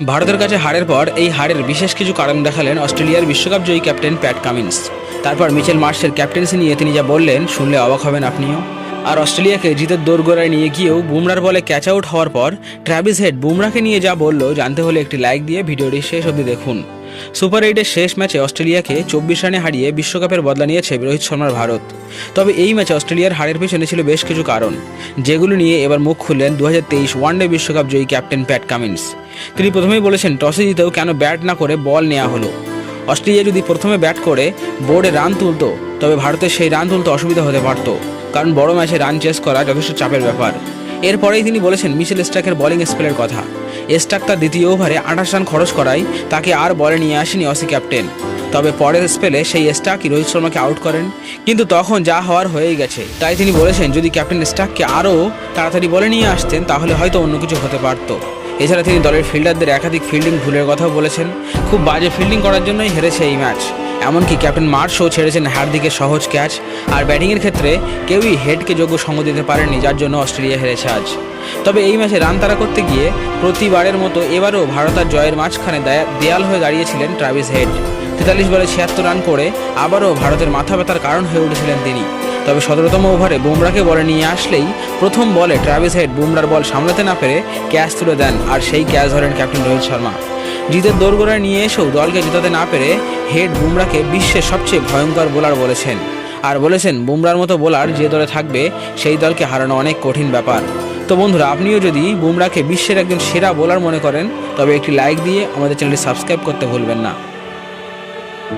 ভারতের কাছে হারের পর এই হারের বিশেষ কিছু কারণ দেখালেন অস্ট্রেলিয়ার বিশ্বকাপ জয়ী ক্যাপ্টেন প্যাট কামিন্স। তারপর মিচেল মার্শের ক্যাপ্টেন্সি নিয়ে তিনি যা বললেন শুনলে অবাক হবেন আপনিও। আর অস্ট্রেলিয়াকে জিতের দোরগোড়ায় নিয়ে গিয়েও বুমরার বলে ক্যাচ আউট হওয়ার পর ট্র্যাভিস হেড বুমরাকে নিয়ে যা বলল জানতে হলে একটি লাইক দিয়ে ভিডিওটি শেষ অবধি দেখুন। সুপার এইটের শেষ ম্যাচে অস্ট্রেলিয়াকে চব্বিশ রানে হারিয়ে বিশ্বকাপের বদলা নিয়েছে রোহিত শর্মার ভারত। তবে এই ম্যাচে অস্ট্রেলিয়ার হারের পেছনে ছিল বেশ কিছু কারণ, যেগুলো নিয়ে এবার মুখ খুললেন দু হাজার তেইশ ওয়ানডে বিশ্বকাপ জয়ী ক্যাপ্টেন প্যাট কামিন্স। তিনি প্রথমেই বলেছেন, টসে জিতেও কেন ব্যাট না করে বল নেওয়া হলো? অস্ট্রেলিয়া যদি প্রথমে ব্যাট করে, বোর্ডে রান তুলতো, তবে ভারতের সেই রান তুলতে অসুবিধা হতে পারত, কারণ বড় ম্যাচে রান চেস করা যথেষ্ট চাপের ব্যাপার। এরপরেই তিনি বলেছেন মিশেল স্টাকের বোলিং স্পেলের কথা। স্টাক তার দ্বিতীয় ওভারে আঠাশ রান খরচ করায় তাকে আর বলে নিয়ে আসেনি অসি ক্যাপ্টেন। তবে পরের স্পেলে সেই স্টাকই রোহিত শর্মাকে আউট করেন। কিন্তু তখন যা হওয়ার হয়েই গেছে। তাই তিনি বলেছেন, যদি ক্যাপ্টেন স্টাককে আরও তাড়াতাড়ি বলে নিয়ে আসতেন, তাহলে হয়তো অন্য কিছু হতে পারতো। এছাড়া তিনি দলের ফিল্ডারদের একাধিক ফিল্ডিং ভুলের কথাও বলেছেন। খুব বাজে ফিল্ডিং করার জন্যই হেরেছে এই ম্যাচ এমনকি ক্যাপ্টেন মার্শও ছেড়েছেন হার্দিকের সহজ ক্যাচ আর ব্যাটিংয়ের ক্ষেত্রে কেউই হেডকে যোগ্য সঙ্গ দিতে পারেনি যার জন্য অস্ট্রেলিয়া হেরেছে আজ। তবে এই ম্যাচে রান তাড়া করতে গিয়ে প্রতিবারের মতো এবারও ভারত আর জয়ের মাঝখানে দেয়া- দেয়াল হয়ে দাঁড়িয়েছিলেন ট্রাভিস হেড তেতাল্লিশ বলে ছিয়াত্তর রান করে আবারও ভারতের মাথা ব্যথার কারণ হয়ে উঠেছিলেন তিনি। তবে সতেরোতম ওভারে বুমরাকে বলে নিয়ে আসলেই প্রথম বলে ট্রাভিস হেড বুমরার বল সামলাতে না পেরে ক্যাচ তুলে দেন, আর সেই ক্যাচ ধরেন ক্যাপ্টেন রোহিত শর্মা। জিতের দোরগোড়ায় নিয়ে এসেও দলকে জেতাতে না পেরে হেড বুমরাকে বিশ্বের সবচেয়ে ভয়ঙ্কর বোলার বলেছেন। আর বলেছেন বুমরার মতো বোলার যে দলে থাকবে, সেই দলকে হারানো অনেক কঠিন ব্যাপার। তো বন্ধুরা, আপনিও যদি বুমরাকে বিশ্বের একজন সেরা বোলার মনে করেন, তবে একটি লাইক দিয়ে আমাদের চ্যানেলটি সাবস্ক্রাইব করতে ভুলবেন না।